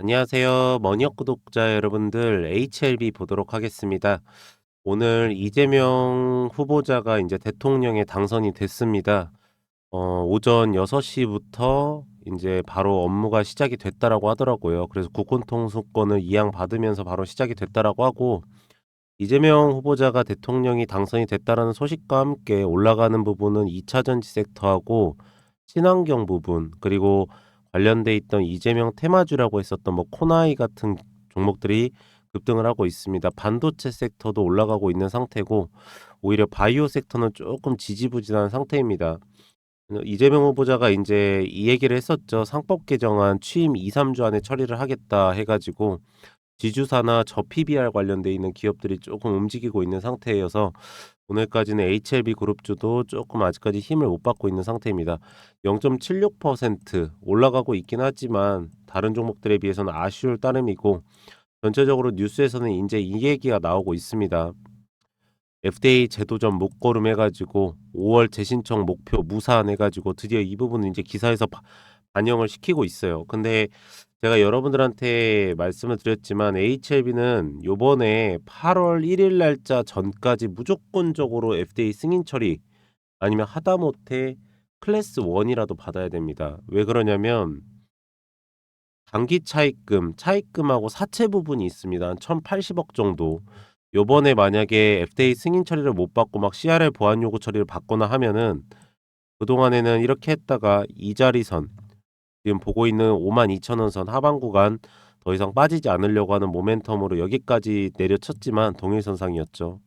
안녕하세요. 머니업 구독자 여러분들 HLB 보도록 하겠습니다. 오늘 이재명 후보자가 이제 대통령에 당선이 됐습니다. 어, 오전 6시부터 이제 바로 업무가 시작이 됐다라고 하더라고요. 그래서 국권통수권을 이양받으면서 바로 시작이 됐다라고 하고 이재명 후보자가 대통령이 당선이 됐다라는 소식과 함께 올라가는 부분은 2차 전지 섹터하고 친환경 부분 그리고 관련돼 있던 이재명 테마주라고 했었던 뭐 코나이 같은 종목들이 급등을 하고 있습니다. 반도체 섹터도 올라가고 있는 상태고 오히려 바이오 섹터는 조금 지지부진한 상태입니다. 이재명 후보자가 이제 이 얘기를 했었죠. 상법 개정안 취임 2, 3주 안에 처리를 하겠다 해가지고 지주사나 저PBR 관련돼 있는 기업들이 조금 움직이고 있는 상태여서 오늘까지는 HLB 그룹주도 조금 아직까지 힘을 못 받고 있는 상태입니다. 0.76% 올라가고 있긴 하지만 다른 종목들에 비해서는 아쉬울 따름이고 전체적으로 뉴스에서는 이제 이 얘기가 나오고 있습니다. FDA 제도전 목고름 해가지고 5월 재신청 목표 무산 해가지고 드디어 이 부분은 이제 기사에서 바- 반영을 시키고 있어요. 근데 제가 여러분들한테 말씀을 드렸지만 HLB는 요번에 8월 1일 날짜 전까지 무조건적으로 FDA 승인 처리 아니면 하다못해 클래스 1이라도 받아야 됩니다. 왜 그러냐면 단기 차입금, 차입금하고 사채 부분이 있습니다. 한 1,080억 정도. 요번에 만약에 FDA 승인 처리를 못 받고 막 CRL 보안 요구 처리를 받거나 하면은 그동안에는 이렇게 했다가 이 자리선 지금 보고 있는 52,000원 선 하방 구간 더 이상 빠지지 않으려고 하는 모멘텀으로 여기까지 내려쳤지만 동일선상이었죠.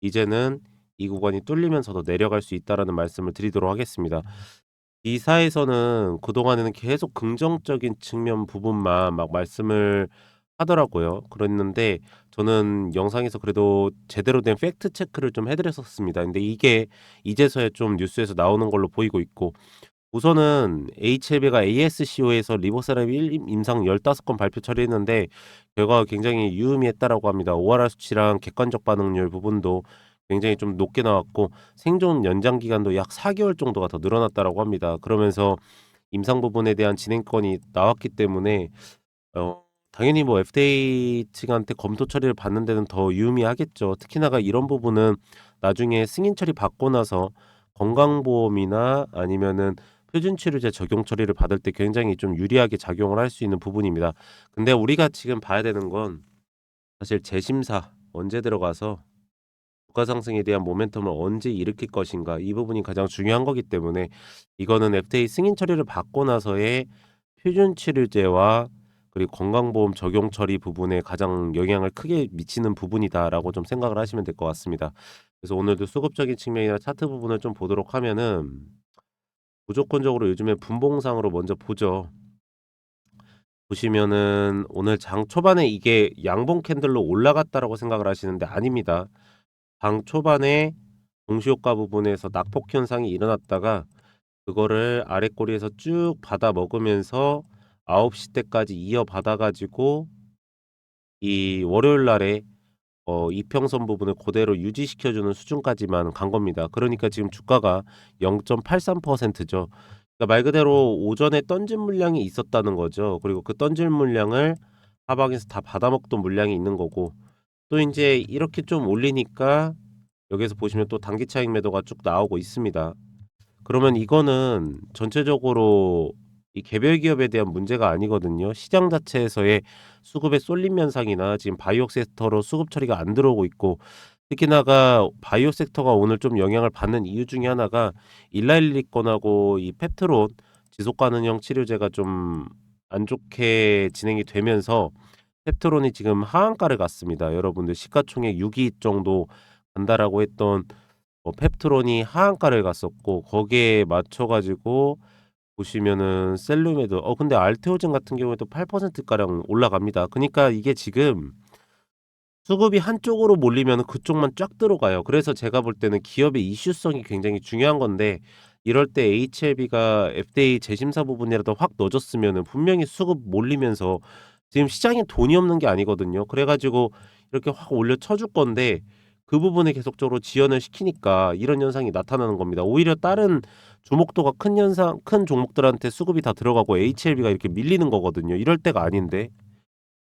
이제는 이 구간이 뚫리면서도 내려갈 수 있다라는 말씀을 드리도록 하겠습니다. 이사에서는 그동안에는 계속 긍정적인 측면 부분만 막 말씀을 하더라고요. 그랬는데 저는 영상에서 그래도 제대로 된 팩트 체크를 좀 해드렸었습니다. 근데 이게 이제서야 좀 뉴스에서 나오는 걸로 보이고 있고 우선은 HLB가 ASCO에서 리보세라비 1 임상 15건 발표 처리했는데 결과가 굉장히 유의미했다라고 합니다. ORR 수치랑 객관적 반응률 부분도 굉장히 좀 높게 나왔고 생존 연장 기간도 약 4개월 정도가 더 늘어났다라고 합니다. 그러면서 임상 부분에 대한 진행권이 나왔기 때문에 어 당연히 뭐 FDA 측한테 검토 처리를 받는 데는 더 유의미하겠죠. 특히나가 이런 부분은 나중에 승인 처리 받고 나서 건강보험이나 아니면은 표준 치료제 적용 처리를 받을 때 굉장히 좀 유리하게 작용을 할 수 있는 부분입니다. 근데 우리가 지금 봐야 되는 건 사실 재심사 언제 들어가서 주가 상승에 대한 모멘텀을 언제 일으킬 것인가 이 부분이 가장 중요한 거기 때문에 이거는 FDA 승인 처리를 받고 나서의 표준 치료제와 그리고 건강보험 적용 처리 부분에 가장 영향을 크게 미치는 부분이다라고 좀 생각을 하시면 될 것 같습니다. 그래서 오늘도 수급적인 측면이나 차트 부분을 좀 보도록 하면은 무조건적으로 요즘에 분봉상으로 먼저 보죠. 보시면은 오늘 장 초반에 이게 양봉 캔들로 올라갔다라고 생각을 하시는데 아닙니다. 장 초반에 동시효과 부분에서 낙폭 현상이 일어났다가 그거를 아래 꼬리에서 쭉 받아 먹으면서 9시 때까지 이어 받아 가지고 이 월요일 날에 어 이평선 부분을 그대로 유지시켜 주는 수준까지만 간 겁니다. 그러니까 지금 주가가 0.83%죠. 그러니까 말 그대로 오전에 던진 물량이 있었다는 거죠. 그리고 그 던질 물량을 하방에서 다 받아먹던 물량이 있는 거고 또 인제 이렇게 좀 올리니까 여기에서 보시면 또 단기 차익 매도가 쭉 나오고 있습니다. 그러면 이거는 전체적으로 이 개별 기업에 대한 문제가 아니거든요. 시장 자체에서의 수급의 쏠림 현상이나 지금 바이오 섹터로 수급 처리가 안 들어오고 있고 특히나가 바이오 섹터가 오늘 좀 영향을 받는 이유 중에 하나가 일라일리 건하고 이 펩트론 지속 가능형 치료제가 좀 안 좋게 진행이 되면서 펩트론이 지금 하한가를 갔습니다. 여러분들 시가총액 6위 정도 간다라고 했던 어 펩트론이 하한가를 갔었고 거기에 맞춰 가지고 보시면은 셀루메도 어 근데 알테오젠 같은 경우에도 8% 가량 올라갑니다. 그니까 이게 지금 수급이 한쪽으로 몰리면은 그쪽만 쫙 들어가요. 그래서 제가 볼 때는 기업의 이슈성이 굉장히 중요한 건데 이럴 때 HLB가 FDA 재심사 부분이라도 확 넣어줬으면은 분명히 수급 몰리면서 지금 시장에 돈이 없는 게 아니거든요. 그래 가지고 이렇게 확 올려 쳐줄 건데 그 부분에 계속적으로 지연을 시키니까 이런 현상이 나타나는 겁니다. 오히려 다른 주목도가 큰 현상 큰 종목들한테 수급이 다 들어가고 HLB가 이렇게 밀리는 거거든요. 이럴 때가 아닌데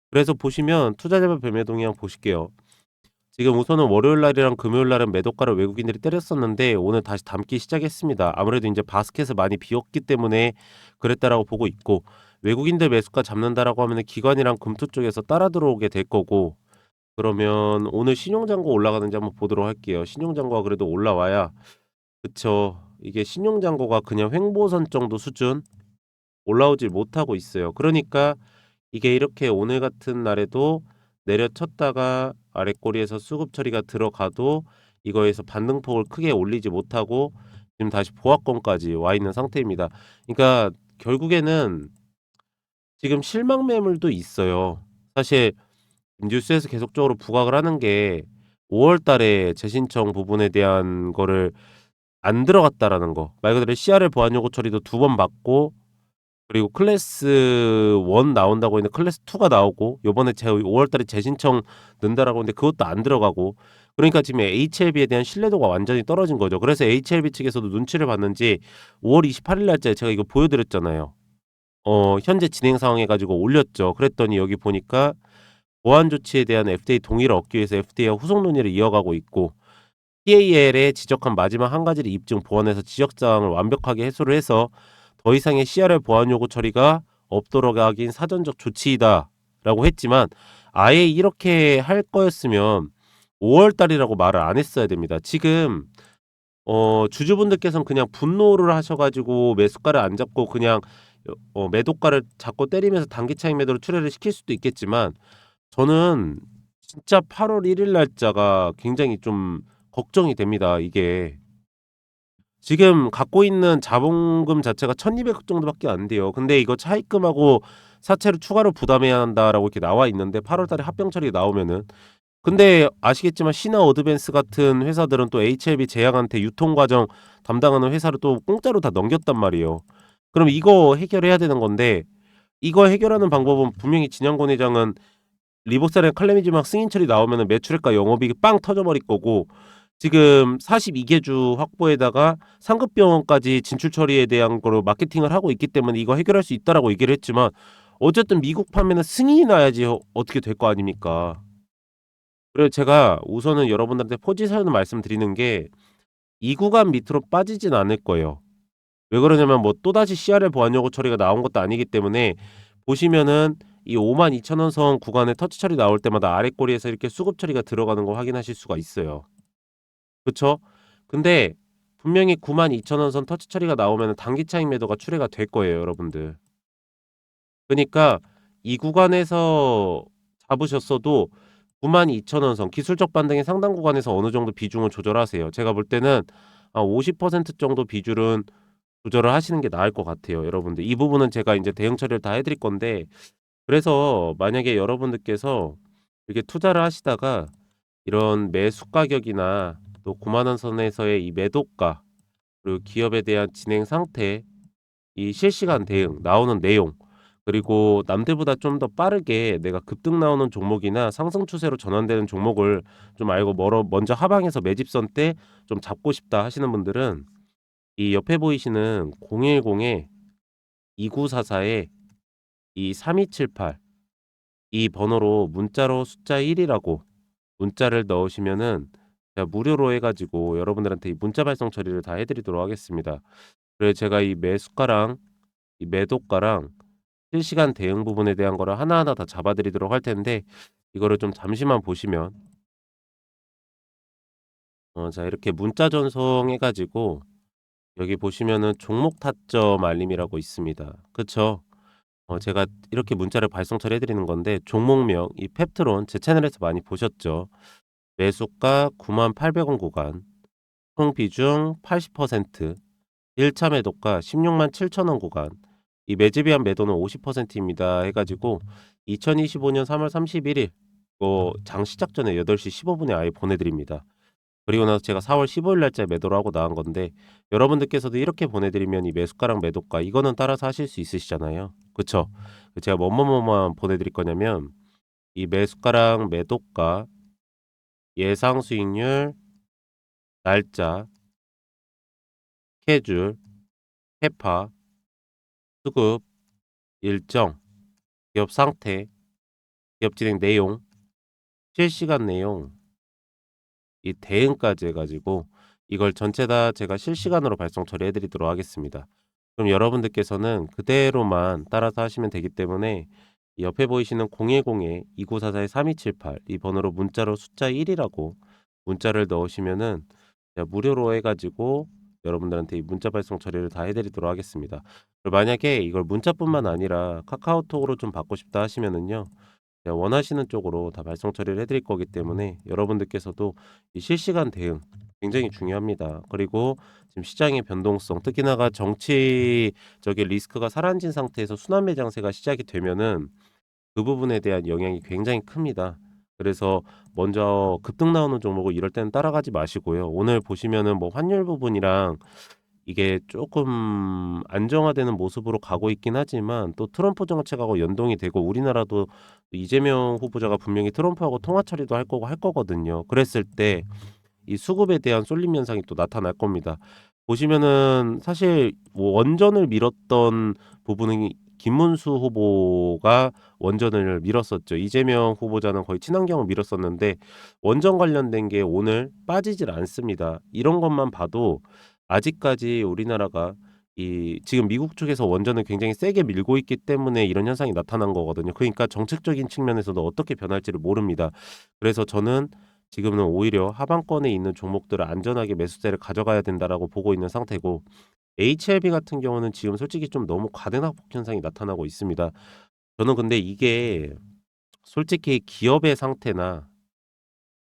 그래서 보시면 투자자별 매매 동향 보실게요. 지금 우선은 월요일 날이랑 금요일 날은 매도가를 외국인들이 때렸었는데 오늘 다시 담기 시작했습니다. 아무래도 이제 바스켓을 많이 비웠기 때문에 그랬다라고 보고 있고 외국인들 매수가 잡는다라고 하면 기관이랑 금투 쪽에서 따라 들어오게 될 거고 그러면 오늘 신용잔고 올라가는지 한번 보도록 할게요. 신용잔고가 그래도 올라와야 그쵸. 이게 신용잔고가 그냥 횡보선 정도 수준 올라오질 못하고 있어요. 그러니까 이게 이렇게 오늘 같은 날에도 내려쳤다가 아랫꼬리에서 수급 처리가 들어가도 이거에서 반등폭을 크게 올리지 못하고 지금 다시 보합권까지 와 있는 상태입니다. 그러니까 결국에는 지금 실망 매물도 있어요. 사실 뉴스에서 계속적으로 부각을 하는 게 5월 달에 재신청 부분에 대한 거를 안 들어갔다라는 거. 말 그대로 CRL 보안 요구 처리도 두 번 받고 그리고 클래스 1 나온다고 했는데 클래스 2가 나오고 요번에 제 5월 달에 재신청 는다라고 했는데 그것도 안 들어가고 그러니까 지금 HLB에 대한 신뢰도가 완전히 떨어진 거죠. 그래서 HLB 측에서도 눈치를 봤는지 5월 28일 날짜에 제가 이거 보여드렸잖아요. 어, 현재 진행 상황 해가지고 올렸죠. 그랬더니 여기 보니까 보안 조치에 대한 FDA 동의를 얻기 위해서 FDA와 후속 논의를 이어가고 있고 PAL에 지적한 마지막 한 가지를 입증 보완해서 지적사항을 완벽하게 해소를 해서 더 이상의 CRL 보안 요구 처리가 없도록 하긴 사전적 조치이다라고 했지만 아예 이렇게 할 거였으면 5월 달이라고 말을 안 했어야 됩니다. 지금 어, 주주분들께서는 그냥 분노를 하셔가지고 매수가를 안 잡고 그냥 어, 매도가를 잡고 때리면서 단기 차익 매도를 출회를 시킬 수도 있겠지만 저는 진짜 8월 1일 날짜가 굉장히 좀 걱정이 됩니다. 이게 지금 갖고 있는 자본금 자체가 1200억 정도밖에 안 돼요. 근데 이거 차입금하고 사채를 추가로 부담해야 한다라고 이렇게 나와 있는데 8월 달에 합병 처리 나오면은 근데 아시겠지만 신화 어드밴스 같은 회사들은 또 HLB 제약한테 유통 과정 담당하는 회사를 또 공짜로 다 넘겼단 말이에요. 그럼 이거 해결해야 되는 건데 이거 해결하는 방법은 분명히 진양권 회장은 리복사랑 칼레미지막 승인 처리 나오면은 매출액과 영업이익이 빵 터져버릴 거고 지금 42개 주 확보에다가 상급 병원까지 진출 처리에 대한 거로 마케팅을 하고 있기 때문에 이거 해결할 수 있다라고 얘기를 했지만 어쨌든 미국 판매는 승인이 나야지 어- 어떻게 될 거 아닙니까? 그래서 제가 우선은 여러분들한테 포지션을 말씀드리는 게이 구간 밑으로 빠지진 않을 거예요. 왜 그러냐면 뭐 또다시 CRL 보안 요구 처리가 나온 것도 아니기 때문에 보시면은 이 52,000원 선 구간에 터치 처리 나올 때마다 아랫꼬리에서 이렇게 수급 처리가 들어가는 거 확인하실 수가 있어요. 그쵸? 근데 분명히 92,000원 선 터치 처리가 나오면 단기 차익 매도가 출회가 될 거예요, 여러분들. 그러니까 이 구간에서 잡으셨어도 92,000원 선 기술적 반등의 상당 구간에서 어느 정도 비중을 조절하세요. 제가 볼 때는 한50% 정도 비율은 조절을 하시는 게 나을 것 같아요, 여러분들. 이 부분은 제가 이제 대응 처리를 다 해드릴 건데 그래서 만약에 여러분들께서 이렇게 투자를 하시다가 이런 매수 가격이나 또 9만 원 선에서의 이 매도가 그리고 기업에 대한 진행 상태 이 실시간 대응 나오는 내용 그리고 남들보다 좀 더 빠르게 내가 급등 나오는 종목이나 상승 추세로 전환되는 종목을 좀 알고 멀어 먼저 하방에서 매집선 때 좀 잡고 싶다 하시는 분들은 이 옆에 보이시는 010에 2944에 이 3278 이 번호로 문자로 숫자 1이라고 문자를 넣으시면은 제가 무료로 해 가지고 여러분들한테 이 문자 발송 처리를 다 해 드리도록 하겠습니다. 그래서 제가 이 매수가랑 이 매도가랑 실시간 대응 부분에 대한 거를 하나하나 다 잡아 드리도록 할 텐데 이거를 좀 잠시만 보시면 어, 자 이렇게 문자 전송해 가지고 여기 보시면은 종목 타점 알림이라고 있습니다. 그쵸? 어, 제가 이렇게 문자를 발송 처리해 드리는 건데 종목명 이 펩트론 제 채널에서 많이 보셨죠? 매수가 98,800원 구간 총 비중 80% 1차 매도가 16만 7천원 구간 이 매집에 한 매도는 50%입니다 해가지고 2025년 3월 31일 이거 장 시작 전에 8시 15분에 아예 보내드립니다. 그리고 나서 제가 4월 15일 날짜에 매도를 하고 나간 건데 여러분들께서도 이렇게 보내드리면 이 매수가랑 매도가 이거는 따라서 하실 수 있으시잖아요. 그쵸? 제가 뭐뭐뭐만 보내드릴 거냐면 이 매수가랑 매도가 예상 수익률 날짜 스케줄 캐파 수급 일정 기업 상태 기업 진행 내용, 실시간 내용, 이 대응까지 해가지고 이걸 전체 다 제가 실시간으로 발송 처리해 드리도록 하겠습니다. 그럼 여러분들께서는 그대로만 따라서 하시면 되기 때문에 이 옆에 보이시는 010-2944-3278 이 번호로 문자로 숫자 1이라고 문자를 넣으시면은 무료로 해가지고 여러분들한테 이 문자 발송 처리를 다 해드리도록 하겠습니다. 만약에 이걸 문자뿐만 아니라 카카오톡으로 좀 받고 싶다 하시면은요. 원하시는 쪽으로 다 발송 처리를 해드릴 거기 때문에 여러분들께서도 이 실시간 대응 굉장히 중요합니다. 그리고 지금 시장의 변동성, 특히나가 정치적인 리스크가 사라진 상태에서 순환 매장세가 시작이 되면은 그 부분에 대한 영향이 굉장히 큽니다. 그래서 먼저 급등 나오는 종목을 이럴 때는 따라가지 마시고요. 오늘 보시면은 뭐 환율 부분이랑 이게 조금 안정화되는 모습으로 가고 있긴 하지만 또 트럼프 정책하고 연동이 되고 우리나라도 이재명 후보자가 분명히 트럼프하고 통화 처리도 할 거고 할 거거든요. 그랬을 때 이 수급에 대한 쏠림 현상이 또 나타날 겁니다. 보시면은 사실 뭐 원전을 밀었던 부분은 김문수 후보가 원전을 밀었었죠. 이재명 후보자는 거의 친환경을 밀었었는데 원전 관련된 게 오늘 빠지질 않습니다. 이런 것만 봐도 아직까지 우리나라가 이 지금 미국 쪽에서 원전을 굉장히 세게 밀고 있기 때문에 이런 현상이 나타난 거거든요. 그러니까 정책적인 측면에서도 어떻게 변할지를 모릅니다. 그래서 저는 지금은 오히려 하방권에 있는 종목들을 안전하게 매수세를 가져가야 된다라고 보고 있는 상태고 HLB 같은 경우는 지금 솔직히 좀 너무 과대 낙폭 현상이 나타나고 있습니다. 저는 근데 이게 솔직히 기업의 상태나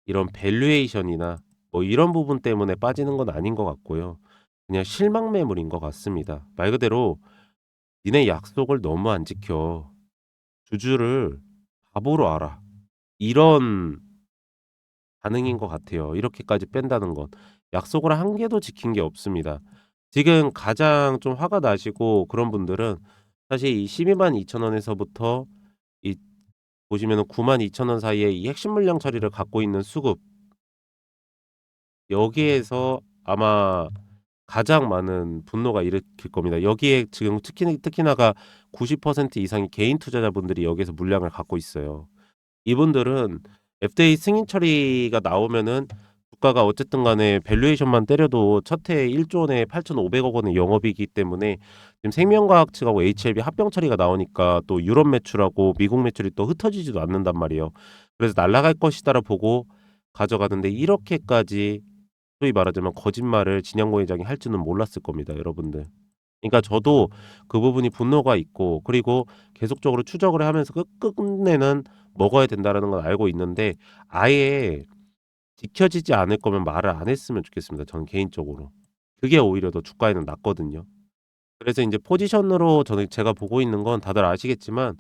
이런 밸류에이션이나 뭐 이런 부분 때문에 빠지는 건 아닌 것 같고요. 그냥 실망 매물인 것 같습니다. 말 그대로 니네 약속을 너무 안 지켜. 주주를 바보로 알아. 이런 반응인 것 같아요. 이렇게까지 뺀다는 건. 약속을 한 개도 지킨 게 없습니다. 지금 가장 좀 화가 나시고 그런 분들은 사실 이 122,000원에서부터 이 보시면은 92,000원 사이에 이 핵심 물량 처리를 갖고 있는 수급 여기에서 아마 가장 많은 분노가 일으킬 겁니다. 여기에 지금 특히 특히나가 90% 이상이 개인 투자자분들이 여기에서 물량을 갖고 있어요. 이분들은 FDA 승인 처리가 나오면은 주가가 어쨌든 간에 밸류에이션만 때려도 첫 해에 1조 원에 8,500억 원의 영업이기 때문에 지금 생명과학 측하고 HLB 합병 처리가 나오니까 또 유럽 매출하고 미국 매출이 또 흩어지지도 않는단 말이에요. 그래서 날아갈 것이다라 보고 가져가는데 이렇게까지 소위 말하자면 거짓말을 진양고 회장이 할 줄은 몰랐을 겁니다, 여러분들. 그러니까 저도 그 부분이 분노가 있고 그리고 계속적으로 추적을 하면서 끝 끝내는 먹어야 된다라는 건 알고 있는데 아예 지켜지지 않을 거면 말을 안 했으면 좋겠습니다. 저는 개인적으로. 그게 오히려 더 주가에는 낫거든요. 그래서 인제 포지션으로 저는 제가 보고 있는 건 다들 아시겠지만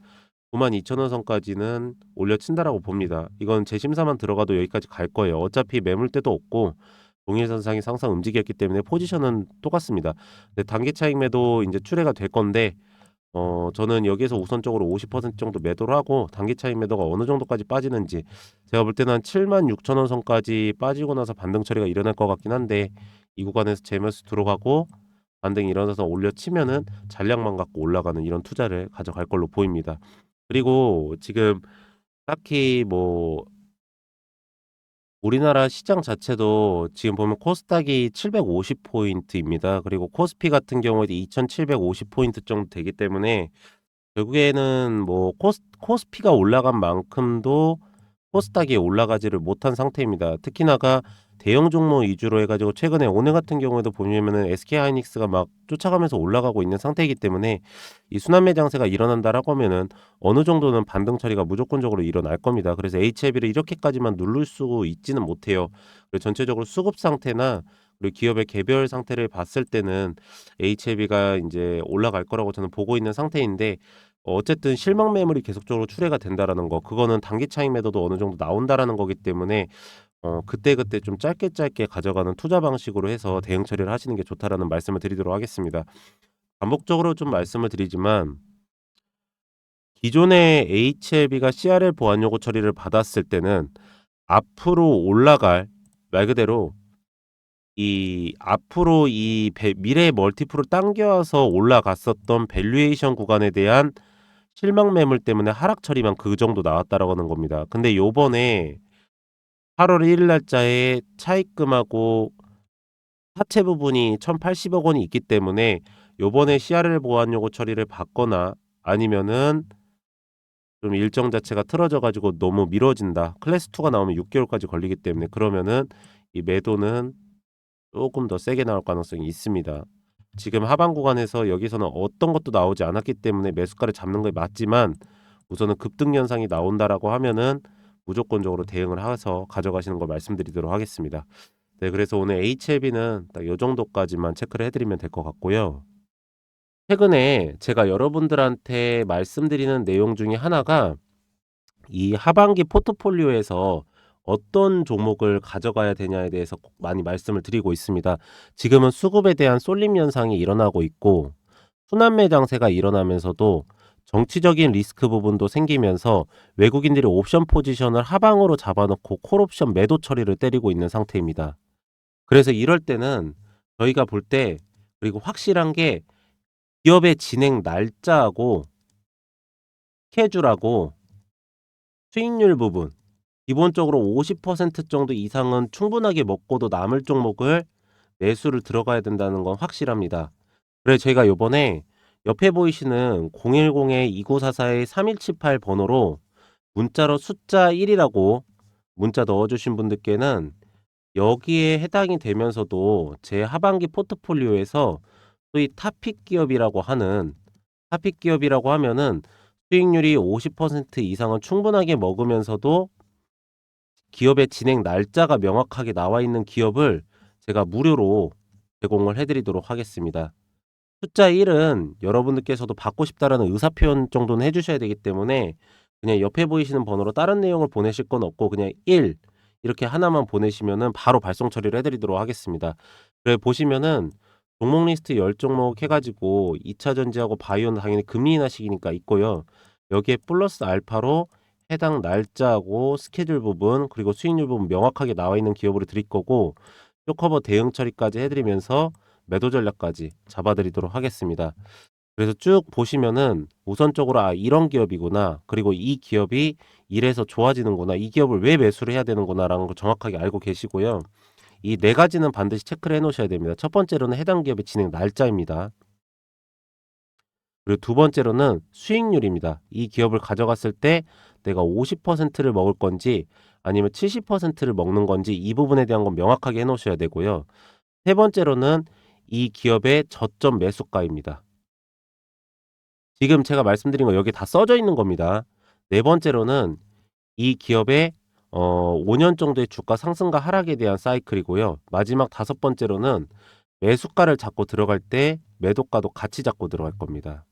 92,000 원 선까지는 올려친다라고 봅니다. 이건 제 심사만 들어가도 여기까지 갈 거예요. 어차피 매물대도 없고 동일선상이 항상 움직였기 때문에 포지션은 똑같습니다. 근데 단기 차익 매도 인제 출회가 될 건데 어 저는 여기에서 우선적으로 50% 정도 매도를 하고 단기 차익 매도가 어느 정도까지 빠지는지 제가 볼 때는 한 76,000원 선까지 빠지고 나서 반등 처리가 일어날 것 같긴 한데 이 구간에서 재매수 들어가고 반등이 일어나서 올려치면은 잔량만 갖고 올라가는 이런 투자를 가져갈 걸로 보입니다. 그리고 지금 딱히 뭐 우리나라 시장 자체도 지금 보면 코스닥이 750 포인트입니다. 그리고 코스피 같은 경우에도 2,750 포인트 정도 되기 때문에 결국에는 뭐 코스 코스피가 올라간 만큼도 코스닥이 올라가지를 못한 상태입니다. 특히나가 대형 종목 위주로 해 가지고 최근에 오늘 같은 경우에도 보면은 SK하이닉스가 막 쫓아가면서 올라가고 있는 상태이기 때문에 이 순환 매 장세가 일어난다라고 하면은 어느 정도는 반등 처리가 무조건적으로 일어날 겁니다. 그래서 HLB를 이렇게까지만 누를 수 있지는 못해요. 그리고 전체적으로 수급 상태나 그리고 기업의 개별 상태를 봤을 때는 HLB가 인제 올라갈 거라고 저는 보고 있는 상태인데 어쨌든 실망 매물이 계속적으로 출회가 된다라는 거 그거는 단기 차익 매도도 어느 정도 나온다라는 거기 때문에 어 그때그때 좀 짧게 짧게 가져가는 투자 방식으로 해서 대응 처리를 하시는 게 좋다라는 말씀을 드리도록 하겠습니다. 반복적으로 좀 말씀을 드리지만 기존의 HLB가 CRL 보완 요구 처리를 받았을 때는 앞으로 올라갈 말 그대로 이 앞으로 이배 미래의 멀티플을 당겨서 올라갔었던 밸류에이션 구간에 대한 실망 매물 때문에 하락 처리만 그 정도 나왔다라고 하는 겁니다. 근데 요번에 8월 1일 날짜에 차입금하고 하체 부분이 1,080억 원이 있기 때문에 요번에 CRL 보완 요구 처리를 받거나 아니면은 좀 일정 자체가 틀어져 가지고 너무 미뤄진다. 클래스 2가 나오면 6개월까지 걸리기 때문에 그러면은 이 매도는 조금 더 세게 나올 가능성이 있습니다. 지금 하방 구간에서 여기서는 어떤 것도 나오지 않았기 때문에 매수가를 잡는 게 맞지만 우선은 급등 현상이 나온다라고 하면은 무조건적으로 대응을 해서 가져가시는 걸 말씀드리도록 하겠습니다. 네, 그래서 오늘 HLB는 딱요 정도까지만 체크를 해드리면 될 것 같고요. 최근에 제가 여러분들한테 말씀드리는 내용 중에 하나가 이 하반기 포트폴리오에서 어떤 종목을 가져가야 되냐에 대해서 꼭 많이 말씀을 드리고 있습니다. 지금은 수급에 대한 쏠림 현상이 일어나고 있고 순환매 장세가 일어나면서도 정치적인 리스크 부분도 생기면서 외국인들이 옵션 포지션을 하방으로 잡아놓고 콜옵션 매도 처리를 때리고 있는 상태입니다. 그래서 이럴 때는 저희가 볼 때 그리고 확실한 게 기업의 진행 날짜하고 스케줄하고 수익률 부분 기본적으로 50% 정도 이상은 충분하게 먹고도 남을 종목을 매수를 들어가야 된다는 건 확실합니다. 그래서 저희가 요번에 옆에 보이시는 010-2944-3178 번호로 문자로 숫자 1이라고 문자 넣어주신 분들께는 여기에 해당이 되면서도 제 하반기 포트폴리오에서 소위 타픽 기업이라고 하는 타픽 기업이라고 하면은 수익률이 50% 이상은 충분하게 먹으면서도 기업의 진행 날짜가 명확하게 나와 있는 기업을 제가 무료로 제공을 해드리도록 하겠습니다. 숫자 1은 여러분들께서도 받고 싶다라는 의사표현 정도는 해주셔야 되기 때문에 그냥 옆에 보이시는 번호로 다른 내용을 보내실 건 없고 그냥 1 이렇게 하나만 보내시면은 바로 발송 처리를 해드리도록 하겠습니다. 그래 보시면은 종목 리스트 10종목 해가지고 2차 전지하고 바이오는 당연히 인하 시기니까 있고요. 여기에 플러스 알파로 해당 날짜하고 스케줄 부분 그리고 수익률 부분 명확하게 나와 있는 기업으로 드릴 거고 쇼커버 대응 처리까지 해드리면서 매도 전략까지 잡아드리도록 하겠습니다. 그래서 쭉 보시면은 우선적으로 아 이런 기업이구나 그리고 이 기업이 이래서 좋아지는구나 이 기업을 왜 매수를 해야 되는구나라는 걸 정확하게 알고 계시고요. 이 네 가지는 반드시 체크를 해 놓으셔야 됩니다. 첫 번째로는 해당 기업의 진행 날짜입니다. 그리고 두 번째로는 수익률입니다. 이 기업을 가져갔을 때 내가 50%를 먹을 건지 아니면 70%를 먹는 건지 이 부분에 대한 건 명확하게 해 놓으셔야 되고요. 세 번째로는 이 기업의 저점 매수가입니다. 지금 제가 말씀드린 거 여기 다 써져 있는 겁니다. 네 번째로는 이 기업의 어, 5년 정도의 주가 상승과 하락에 대한 사이클이고요. 마지막 다섯 번째로는 매수가를 잡고 들어갈 때 매도가도 같이 잡고 들어갈 겁니다.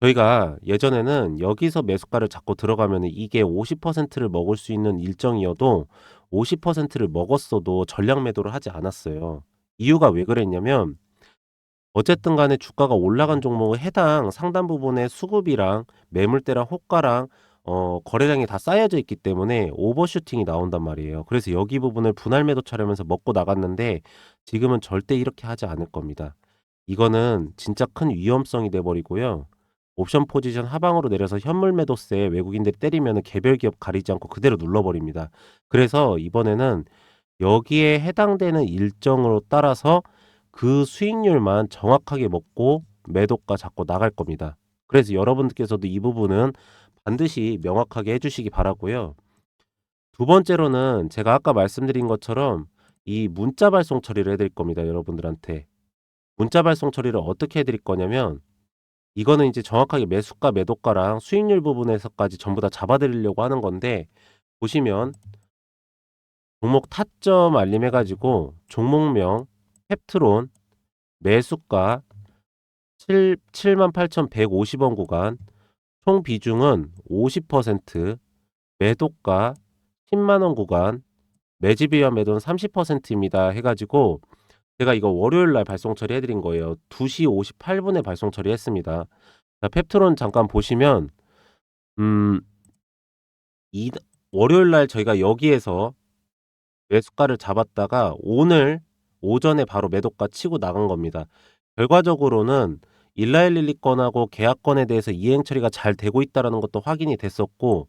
저희가 예전에는 여기서 매수가를 잡고 들어가면 이게 50%를 먹을 수 있는 일정이어도 50%를 먹었어도 전량 매도를 하지 않았어요. 이유가 왜 그랬냐면 어쨌든 간에 주가가 올라간 종목은 해당 상단 부분의 수급이랑 매물대랑 호가랑 어, 거래량이 다 쌓여져 있기 때문에 오버슈팅이 나온단 말이에요. 그래서 여기 부분을 분할 매도 처리하면서 먹고 나갔는데 지금은 절대 이렇게 하지 않을 겁니다. 이거는 진짜 큰 위험성이 돼 버리고요. 옵션 포지션 하방으로 내려서 현물 매도세 외국인들이 때리면 개별 기업 가리지 않고 그대로 눌러버립니다. 그래서 이번에는 여기에 해당되는 일정으로 따라서 그 수익률만 정확하게 먹고 매도가 잡고 나갈 겁니다. 그래서 여러분들께서도 이 부분은 반드시 명확하게 해주시기 바라고요. 두 번째로는 제가 아까 말씀드린 것처럼 이 문자 발송 처리를 해드릴 겁니다. 여러분들한테. 문자 발송 처리를 어떻게 해드릴 거냐면 이거는 이제 정확하게 매수가, 매도가랑 수익률 부분에서까지 전부 다 잡아드리려고 하는 건데 보시면 종목 타점 알림 해가지고 종목명 펩트론 매수가 7, 78,150원 구간 총 비중은 50% 매도가 10만원 구간 매집이와 매도는 30%입니다 해가지고 제가 이거 월요일 날 발송 처리해드린 거예요. 2시 58분에 발송 처리했습니다. 자, 펩트론 잠깐 보시면 음, 이 월요일 날 저희가 여기에서 매수가를 잡았다가 오늘 오전에 바로 매도가 치고 나간 겁니다. 결과적으로는 일라일릴리 건하고 계약건에 대해서 이행 처리가 잘 되고 있다라는 것도 확인이 됐었고